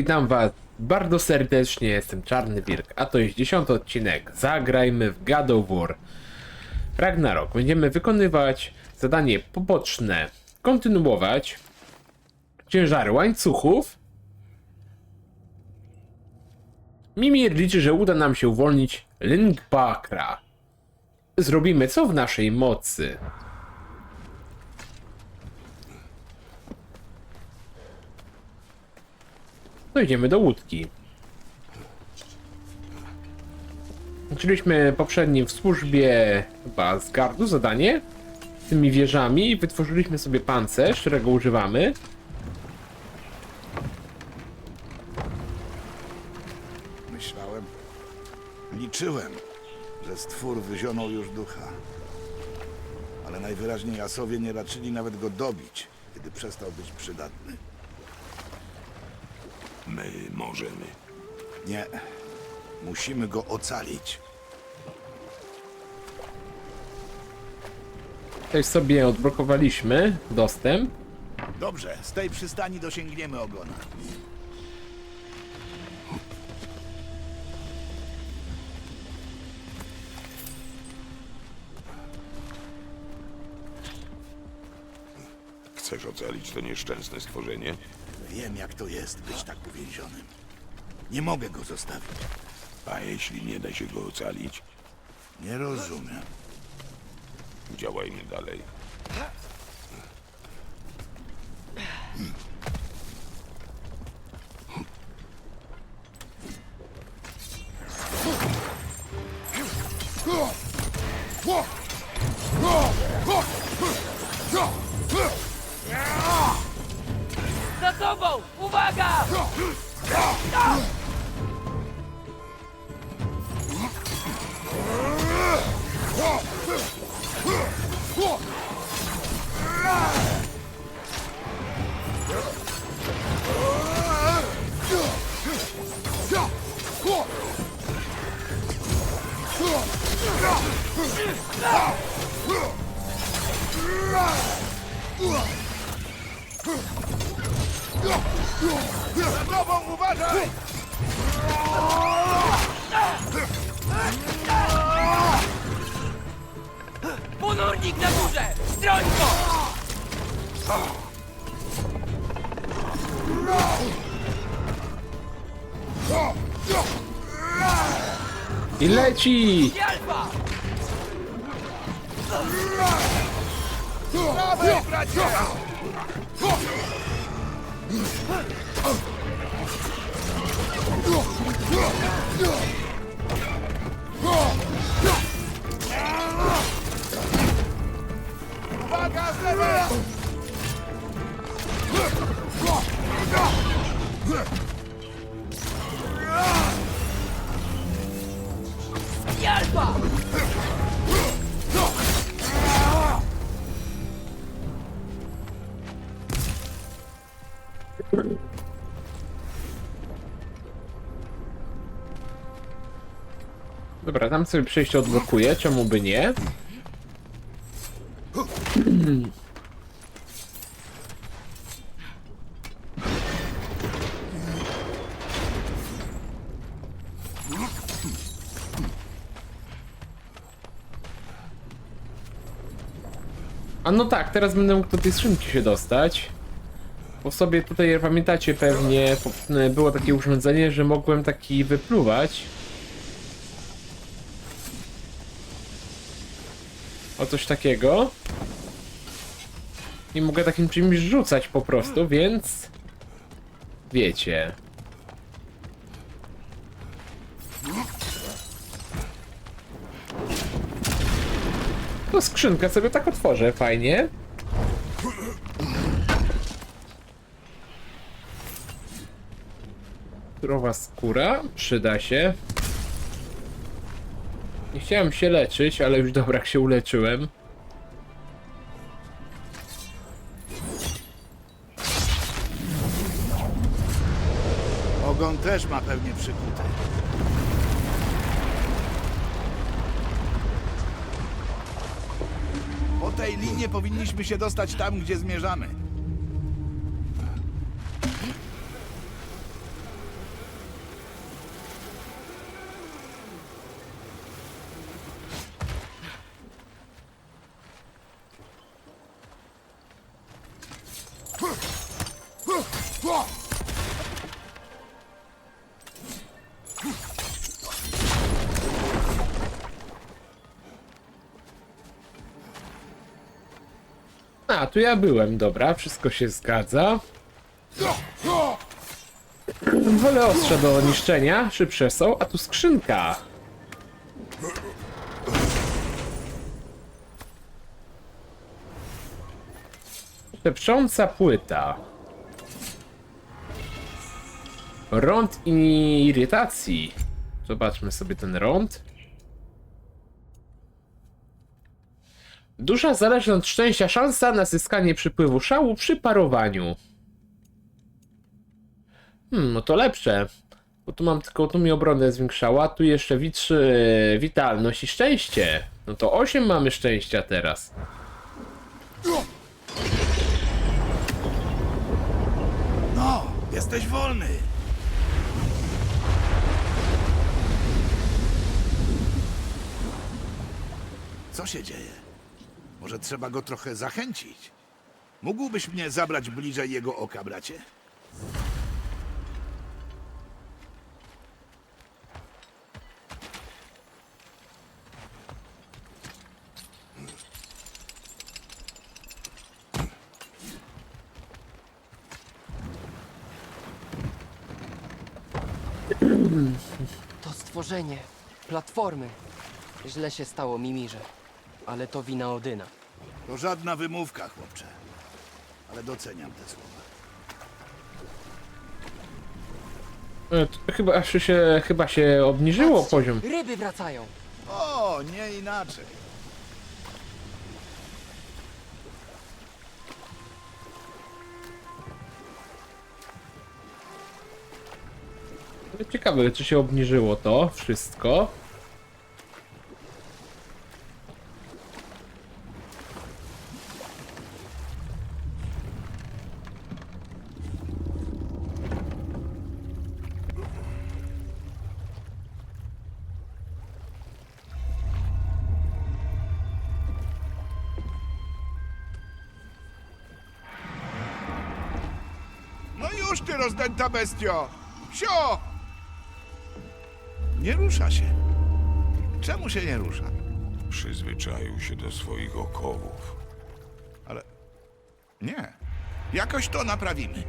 Witam was bardzo serdecznie, jestem Czarny Wilk, a to jest dziesiąty odcinek. Zagrajmy w God of War. Ragnarok. Będziemy wykonywać zadanie poboczne, kontynuować ciężary łańcuchów. Mimir liczy, że uda nam się uwolnić Lyngbakra. Zrobimy co w naszej mocy. Dojdziemy do łódki. Zaczęliśmy poprzednim w służbie chyba z gardu zadanie z tymi wieżami i wytworzyliśmy sobie pancerz, którego używamy. Myślałem, liczyłem, że stwór wyzionął już ducha. Ale najwyraźniej Asowie nie raczyli nawet go dobić, kiedy przestał być przydatny. My możemy. Nie, musimy go ocalić. Tutaj sobie odblokowaliśmy dostęp. Dobrze, z tej przystani dosięgniemy ogona. Chcesz ocalić to nieszczęsne stworzenie? Wiem, jak to jest być tak uwięzionym. Nie mogę go zostawić. A jeśli nie da się go ocalić, Nie rozumiem. działajmy dalej. I leci! Uwaga, z lewej! Dobra, tam sobie przejście odblokuję, czemu by nie? A no tak, teraz będę mógł do tej skrzynki się dostać. Bo sobie tutaj, pamiętacie pewnie, po- było takie urządzenie, że mogłem taki wypluwać. O coś takiego. I mogę takim czymś rzucać po prostu, więc... Wiecie. To skrzynkę sobie tak otworzę, fajnie. Zdrowa skóra, przyda się. Nie chciałem się leczyć, ale już dobra, jak się uleczyłem. Ogon też ma pewnie przykuty. Po tej linie powinniśmy się dostać tam, gdzie zmierzamy. A, tu ja byłem, dobra, wszystko się zgadza. Wolę ostrza do niszczenia, szybsze są, a tu skrzynka. Szepcząca płyta. Rąd irytacji. Zobaczmy sobie ten rąd. Duża zależna od szczęścia szansa na zyskanie przypływu szału przy parowaniu. Hmm, no to lepsze. Bo tu mam tylko, tu mi obronę zwiększała, tu jeszcze witrzy witalność i szczęście. No to 8 mamy szczęścia teraz. No, jesteś wolny. Co się dzieje? Może trzeba go trochę zachęcić? Mógłbyś mnie zabrać bliżej jego oka, bracie? To stworzenie. Platformy. Źle się stało Mimirze. Ale to wina Odyna. To żadna wymówka, chłopcze. Ale doceniam te słowa. E, to Chyba się, chyba się obniżyło Patrzcie, poziom. Ryby wracają. O, nie inaczej. Ciekawe, czy się obniżyło to wszystko. Rozdęta bestio! Sio! Nie rusza się. Czemu się nie rusza? Przyzwyczaił się do swoich okowów. Ale nie. Jakoś to naprawimy.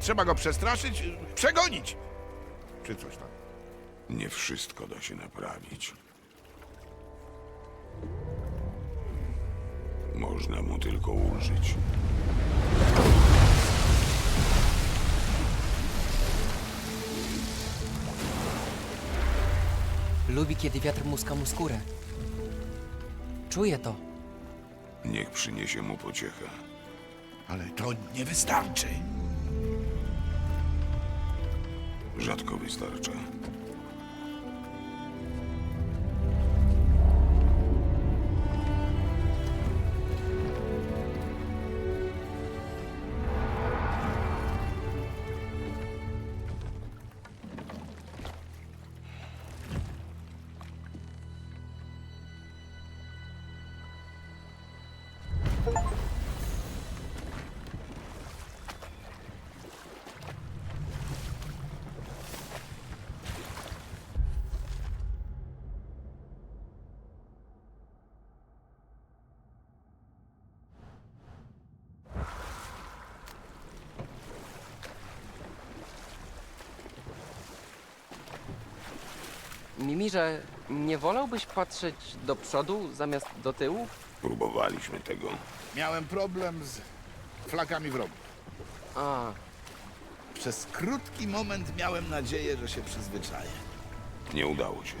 Trzeba go przestraszyć, przegonić. Czy coś tam. Nie wszystko da się naprawić. Można mu tylko ulżyć. Lubi, kiedy wiatr muska mu skórę. Czuję to. Niech przyniesie mu pociechę. Ale to nie wystarczy. Rzadko wystarcza. Mimirze, nie wolałbyś patrzeć do przodu zamiast do tyłu? Próbowaliśmy tego. Miałem problem z flakami wrogu. A, Przez krótki moment miałem nadzieję, że się przyzwyczaję. Nie udało się.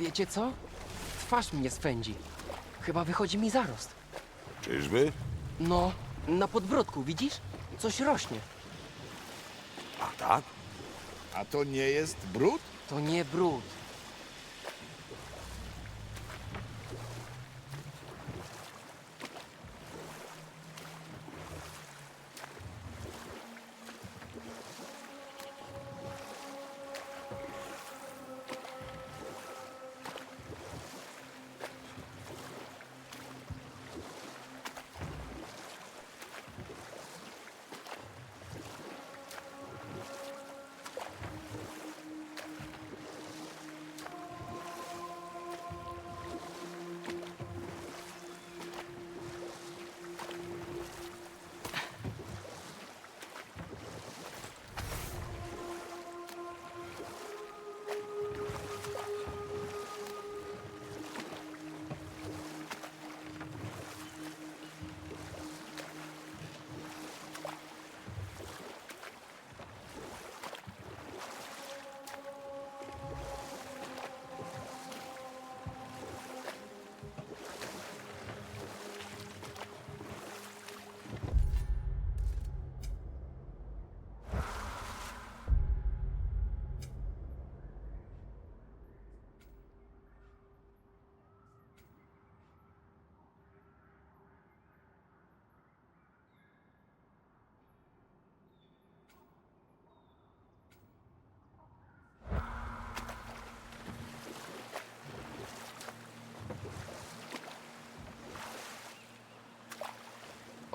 Wiecie co? Twarz mnie spędzi. Chyba wychodzi mi zarost. Czyżby? No, na podbrodku, widzisz? Coś rośnie. A tak? A to nie jest brud? To nie brud.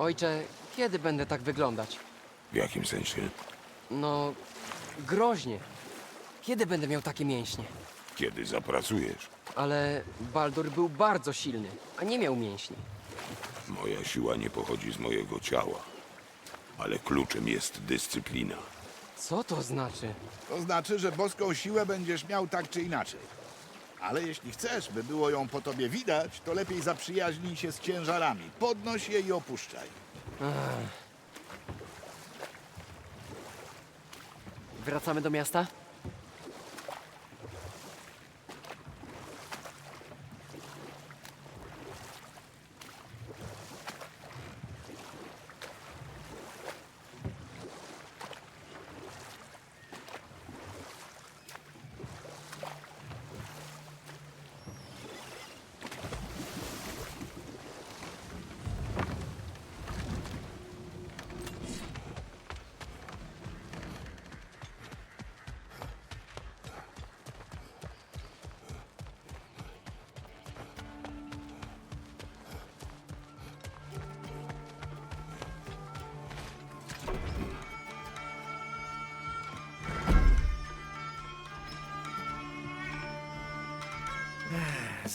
Ojcze, kiedy będę tak wyglądać? W jakim sensie? No, groźnie. Kiedy będę miał takie mięśnie? Kiedy zapracujesz? Ale Baldur był bardzo silny, a nie miał mięśni. Moja siła nie pochodzi z mojego ciała. Ale kluczem jest dyscyplina. Co to znaczy? To znaczy, że boską siłę będziesz miał tak czy inaczej. Ale jeśli chcesz, by było ją po tobie widać, to lepiej zaprzyjaźnij się z ciężarami. Podnoś je i opuszczaj. Wracamy do miasta?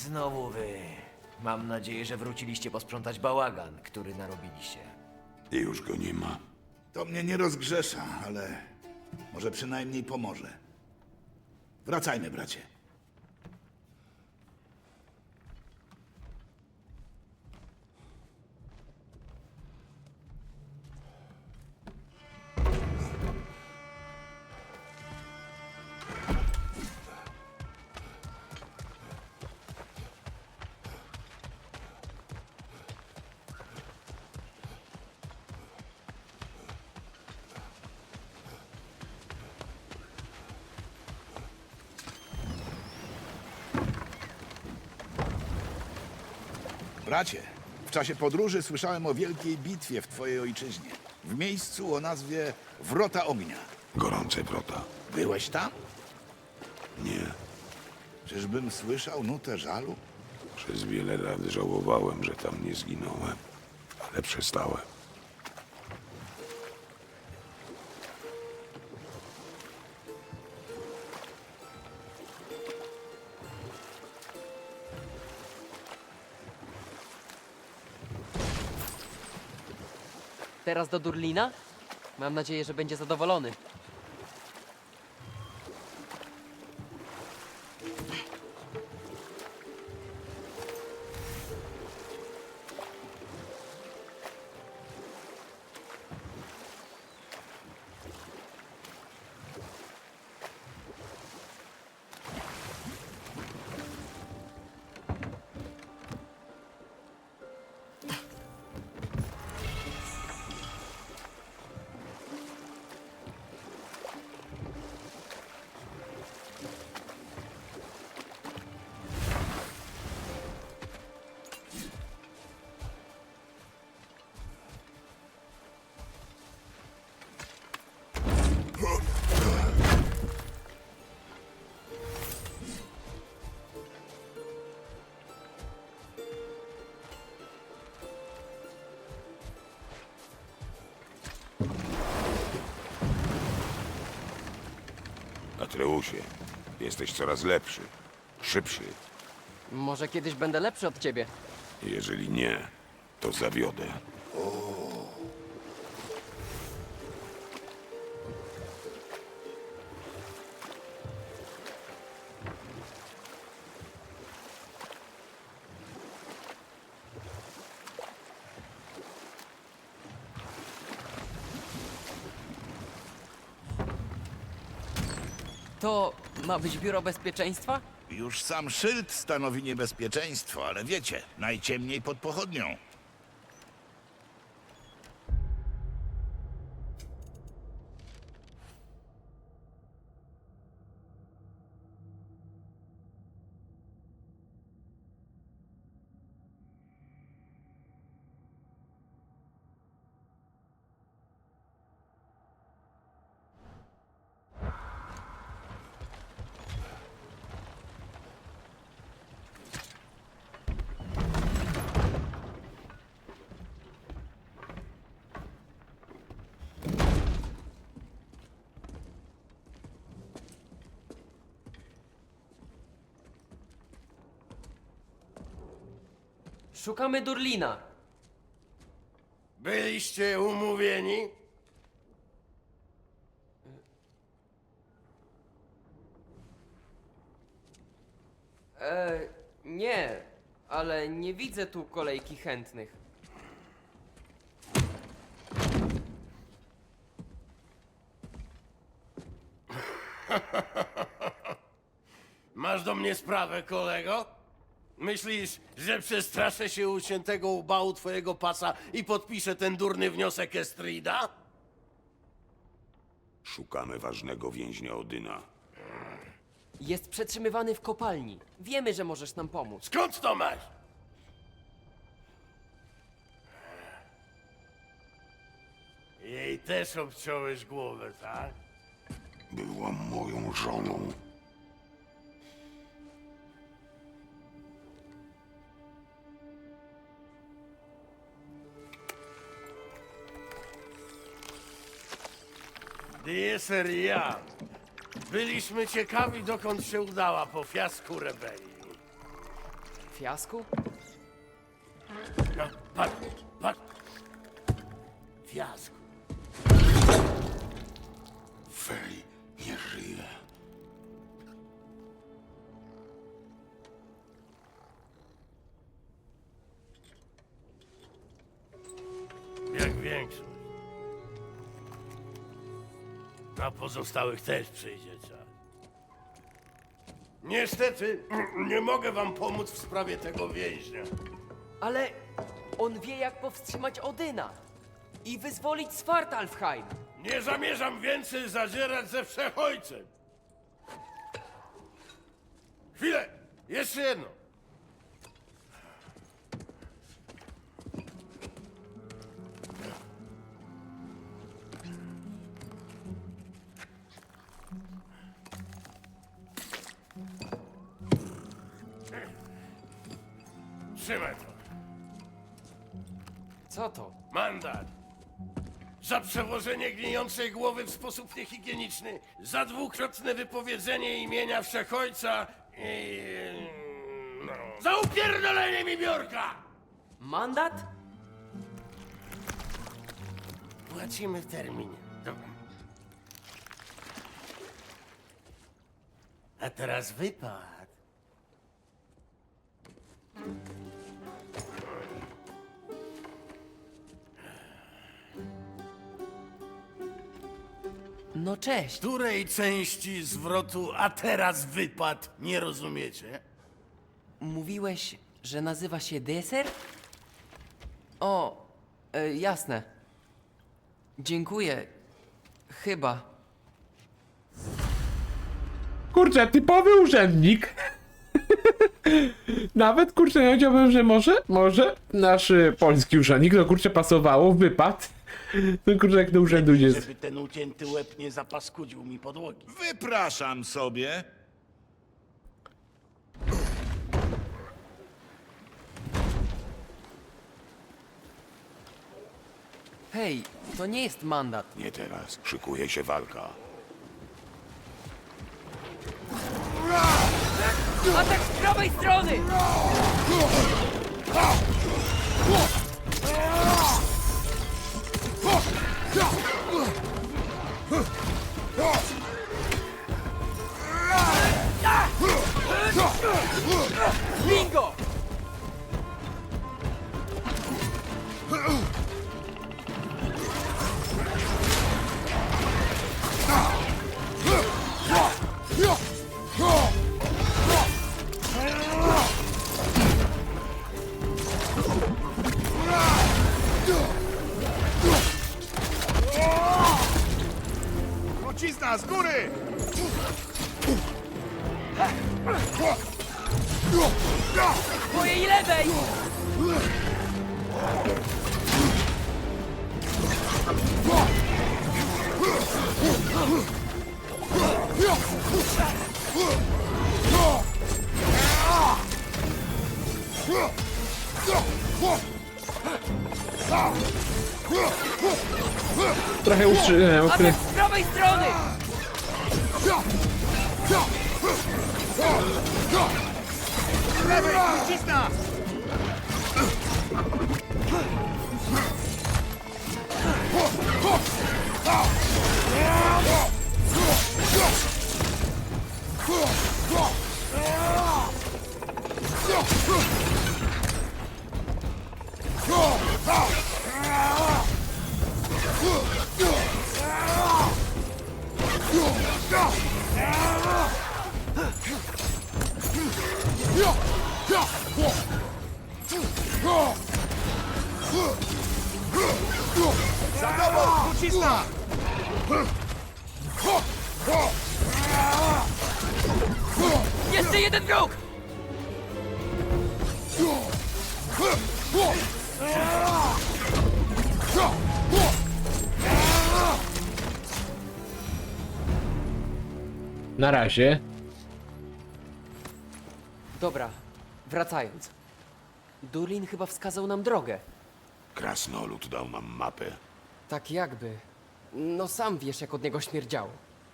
Znowu wy. Mam nadzieję, że wróciliście posprzątać bałagan, który narobiliście. I już go nie ma. To mnie nie rozgrzesza, ale może przynajmniej pomoże. Wracajmy, bracie. Bracie, w czasie podróży słyszałem o wielkiej bitwie w twojej ojczyźnie. W miejscu o nazwie Wrota Ognia. Gorące wrota. Byłeś tam? Nie. Czyżbym słyszał nutę żalu? Przez wiele lat żałowałem, że tam nie zginąłem. Ale przestałem. Teraz do Durlina? Mam nadzieję, że będzie zadowolony. Atreusie, jesteś coraz lepszy, szybszy. Może kiedyś będę lepszy od ciebie. Jeżeli nie, to zawiodę. Ma być biuro bezpieczeństwa? Już sam szyld stanowi niebezpieczeństwo, ale wiecie, najciemniej pod pochodnią. Szukamy Durlina. Byliście umówieni? E, nie, ale nie widzę tu kolejki chętnych. Masz do mnie sprawę, kolego? Myślisz, że przestraszę się uciętego ubału twojego pasa i podpiszę ten durny wniosek Estrida? Szukamy ważnego więźnia Odyna. Jest przetrzymywany w kopalni. Wiemy, że możesz nam pomóc. Skąd to masz? Jej też obciąłeś głowę, tak? Była moją żoną. I ja byliśmy ciekawi, dokąd się udała po fiasku rebelii. Fiasku? No, patrz, pozostałych też przyjdzie czas. Niestety, nie mogę wam pomóc w sprawie tego więźnia. Ale on wie, jak powstrzymać Odyna i wyzwolić Svartalfheim. Nie zamierzam więcej zadzierać ze wszechojcem. Chwilę! Jeszcze jedno. Trzymaj to. Co to? Mandat. Za przewożenie gnijącej głowy w sposób niehigieniczny, za dwukrotne wypowiedzenie imienia Wszechojca i... No, za upierdolenie mi biurka! Mandat? Płacimy w terminie. Dobra. A teraz wypad. Cześć. Której części zwrotu a teraz wypad nie rozumiecie? Mówiłeś, że nazywa się deser? O, e, jasne. Dziękuję. Chyba. Kurczę, typowy urzędnik. Nawet kurczę, nie wiedziałbym, że może, może nasz y, polski urzędnik, to kurczę pasowało w wypad. No kurczę, jak do urzędu nie... Żeby ten ucięty łeb nie zapaskudził mi podłogi. Wypraszam sobie. Hej, to nie jest mandat. Nie teraz. Szykuje się walka. Atak z prawej strony! Huh! Trochę ukry... Atak z prawej strony! Lewej, trucizna! Za tobą, trucizna! Jeszcze jeden wróg! Na razie. Dobra, wracając. Durlin chyba wskazał nam drogę. Krasnolud dał nam mapę. Tak jakby. No sam wiesz, jak od niego śmierdziało.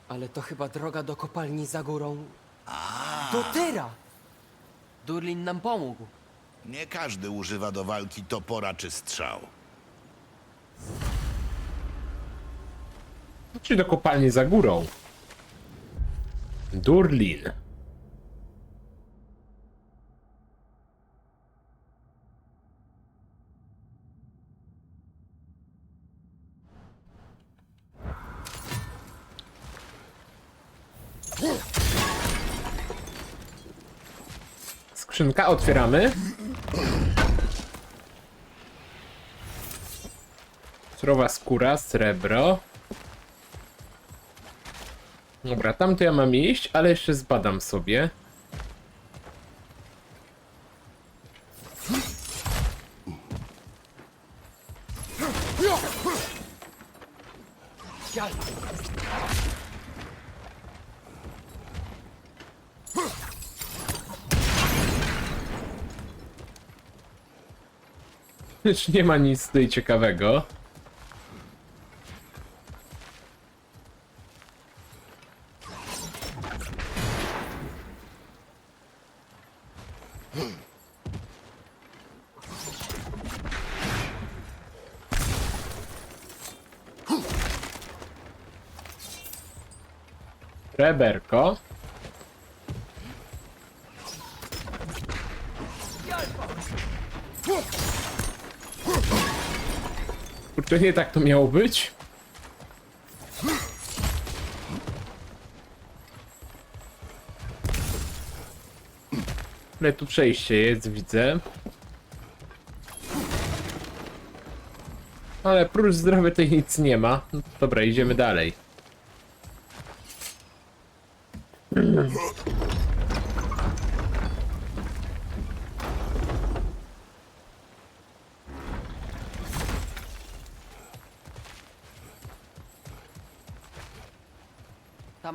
Ale to chyba droga do kopalni za górą. Do Tyra! Durlin nam pomógł. Nie każdy używa do walki topora czy strzał. Czy do kopalni za górą? Durlin. Skrzynka otwieramy. Surowa skóra, srebro. Dobra, tam to ja mam iść, ale jeszcze zbadam sobie. Już nie ma nic tutaj ciekawego. Reberko. Kurczę, nie tak to miało być. Ale tu przejście jest, widzę. Ale prócz zdrowia tutaj nic nie ma. Dobra, idziemy dalej.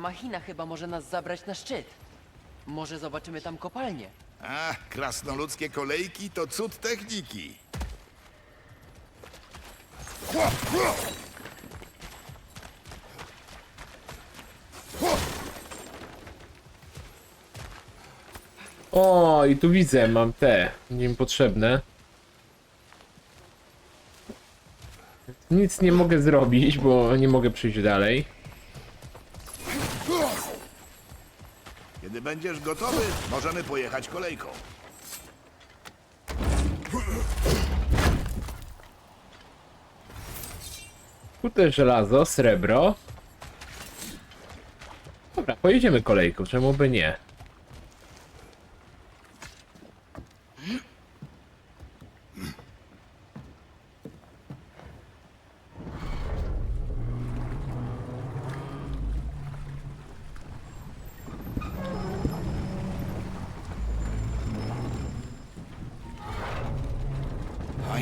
Machina chyba może nas zabrać na szczyt. Może zobaczymy tam kopalnię. A, krasnoludzkie kolejki to cud techniki. O, i tu widzę, mam te, niepotrzebne. Nic nie mogę zrobić, bo nie mogę przejść dalej. Kiedy będziesz gotowy, możemy pojechać kolejką. Kute żelazo, srebro. Dobra, pojedziemy kolejką, czemu by nie?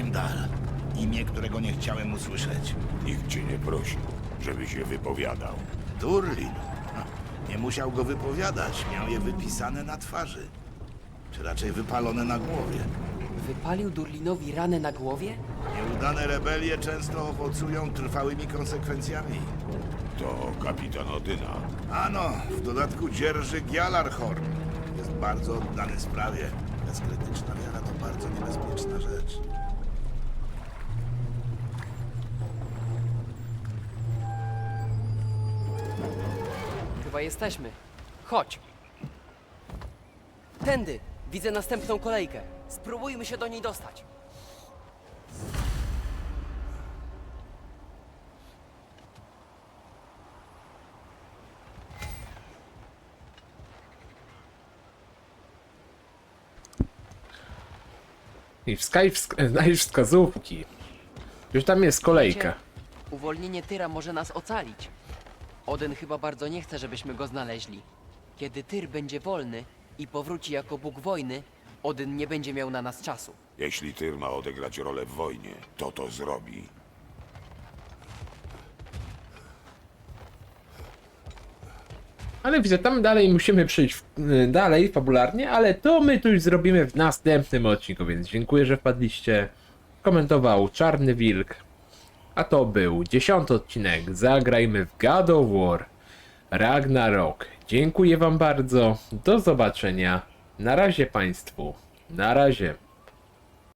Heimdall. Imię, którego nie chciałem usłyszeć. Nikt cię nie prosił, żeby się wypowiadał. Durlin. Ha, Nie musiał go wypowiadać, miał je wypisane na twarzy. Czy raczej wypalone na głowie. Wypalił Durlinowi ranę na głowie? Nieudane rebelie często owocują trwałymi konsekwencjami. To kapitan Odyna. Ano, w dodatku dzierży Gjalarhorn. Jest bardzo oddany sprawie. Bezkrytyczna wiara to bardzo niebezpieczna rzecz. Jesteśmy. Chodź. Tędy. Widzę następną kolejkę. Spróbujmy się do niej dostać. I w Sky wsk znajdziesz wskazówki. Już tam jest kolejka. Uwolnienie Tyra może nas ocalić. Odyn chyba bardzo nie chce, żebyśmy go znaleźli. Kiedy Tyr będzie wolny i powróci jako Bóg wojny, Odyn nie będzie miał na nas czasu. Jeśli Tyr ma odegrać rolę w wojnie, to to zrobi. Ale widzę, tam dalej musimy przejść w, y, dalej fabularnie, ale to my tu już zrobimy w następnym odcinku, więc dziękuję, że wpadliście. Komentował Czarny Wilk. A to był dziesiąty odcinek. Zagrajmy w God of War Ragnarok. Dziękuję wam bardzo. Do zobaczenia. Na razie państwu. Na razie.